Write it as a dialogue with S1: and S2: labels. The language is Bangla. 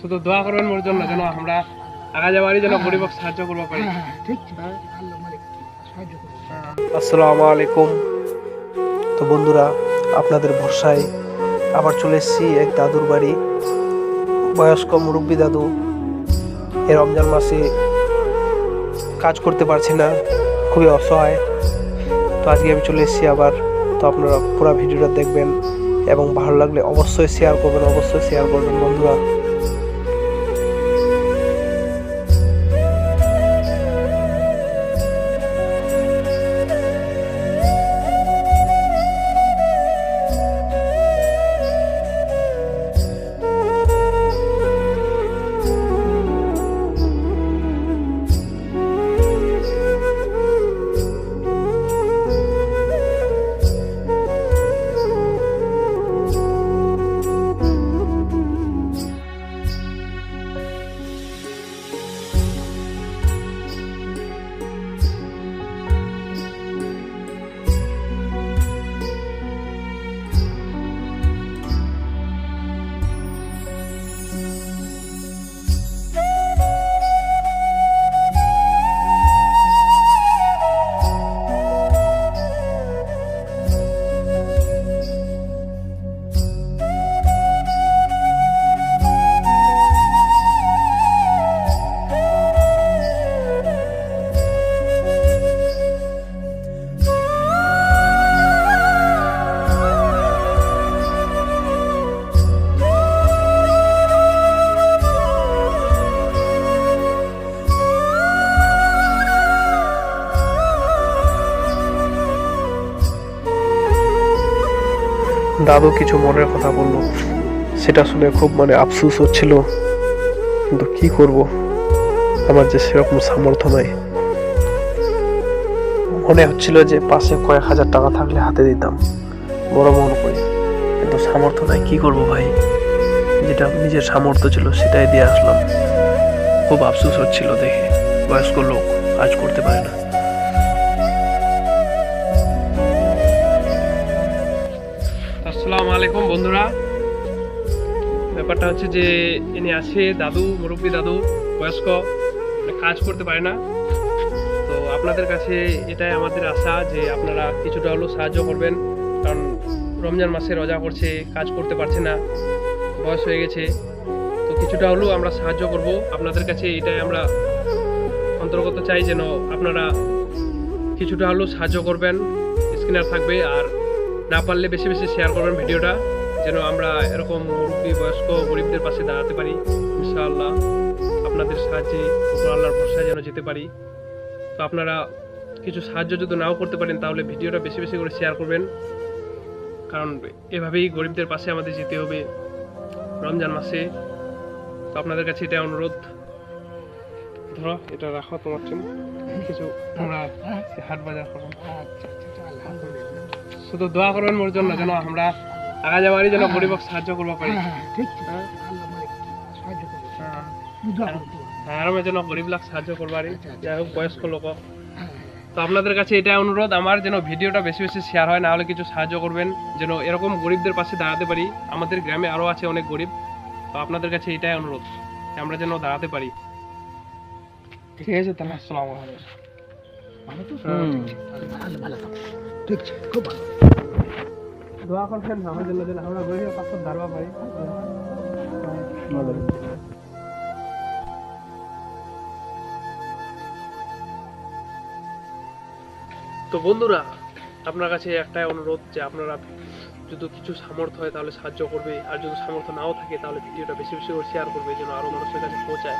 S1: শুধু দোয়া করবেন মোর জন্য যেন আমরা আগা যাবারই যেন গরিবক সাহায্য করব পারি।
S2: হ্যাঁ হ্যাঁ ঠিক ঠিক। আল্লাহ মালিক সাহায্য করবে
S3: আসসালামু আলাইকুম। তো বন্ধুরা আপনাদের ভরসায় আবার চলে এসেছি এক দাদুর বাড়ি। বয়স্ক মুরব্বী দাদু এই রমজান মাসে কাজ করতে পারছি না খুবই অসহায়। তো আজকে আমি চলে এসেছি আবার। তো আপনারা পুরো ভিডিওটা দেখবেন এবং ভালো লাগলে অবশ্যই শেয়ার করবেন অবশ্যই শেয়ার করবেন বন্ধুরা। দাদু কিছু মনের কথা বলল। সেটা শুনে খুব মানে আফসোস হচ্ছিল। কিন্তু কি করব? আমার যে সেরকম সামর্থ্য নাই। মনে হচ্ছিল যে পাশে কয়েক হাজার টাকা থাকলে হাতে দিতাম। বড় মন করে। কিন্তু সামর্থ্য নাই, কি করব ভাই? যেটা নিজের সামর্থ্য ছিল সেটাই দিয়ে আসলাম। খুব আফসোস হচ্ছিল দেখে। বয়স্ক লোক কাজ করতে পারে না।
S1: আসসালামু আলাইকুম, বন্ধুরা। ব্যাপারটা হচ্ছে যে, ইনি আছে দাদু, মুরব্বী দাদু, বয়স্ক মানে কাজ করতে পারে না। তো আপনাদের কাছে এটাই আমাদের আশা যে আপনারা কিছুটা হলেও সাহায্য করবেন, কারণ রমজান মাসে রোজা করছে, কাজ করতে পারছে না, বয়স হয়ে গেছে। তো কিছুটা হলেও আমরা সাহায্য করব। আপনাদের কাছে এটাই আমরা অন্তর্গত চাই যেন আপনারা কিছুটা হলেও সাহায্য করবেন স্ক্রিনার থাকবে, আর না পারলে বেশি বেশি শেয়ার করবেন ভিডিওটা, যেন আমরা এরকম মুরব্বী, বয়স্ক, গরিবদের পাশে দাঁড়াতে পারি, ইনশাআল্লাহ। আপনাদের সাহায্যে, উপর আল্লাহর ভরসায় যেন যেতে পারি। তো আপনারা কিছু সাহায্য যদি নাও করতে পারেন, তাহলে ভিডিওটা বেশি বেশি করে শেয়ার করবেন। কারণ এভাবেই গরিবদের পাশে আমাদের যেতে হবে রমজান মাসে। তো আপনাদের কাছে এটা অনুরোধ। ধরো, এটা রাখো তোমার জন্য। কিছু আমরা হাট বাজার করব।
S2: আচ্ছা আচ্ছা আলহামদুলিল্লাহ।
S1: শুধু দোয়া করবেন মোর জন্য যেন আমরা আগা যাবারই যেন গরিবক সাহায্য করব পারি।
S2: হ্যাঁ হ্যাঁ
S1: হ্যাঁ। হ্যাঁ। হ্যাঁ আরামে যেন গরিব লাখ সাহায্য করবারই। যাই হোক বয়স্ক লোক।
S2: হ্যাঁ।
S1: তো আপনাদের কাছে এটা অনুরোধ আমার যেন ভিডিওটা বেশি বেশি শেয়ার হয় না হলে কিছু সাহায্য করবেন যেন এরকম গরিবদের পাশে দাঁড়াতে পারি। আমাদের গ্রামে আরও আছে অনেক গরিব তো আপনাদের কাছে এটাই অনুরোধ আমরা যেন দাঁড়াতে পারি। ঠিক আছে তাহলে আসসালামু আলাইকুম।
S2: ভালো তো? ভালো ভালো। ঠিক আছে খুব ভালো।
S1: দোয়া আমার গরিবের পাশে দাঁড়াবা পারি। তো বন্ধুরা, আপনার কাছে একটাই অনুরোধ যে আপনারা যদি কিছু সামর্থ্য হয় তাহলে সাহায্য করবে, আর যদি সামর্থ্য নাও থাকে তাহলে ভিডিওটা বেশি বেশি করে শেয়ার করবে, যেন আরও মানুষের কাছে পৌঁছায়।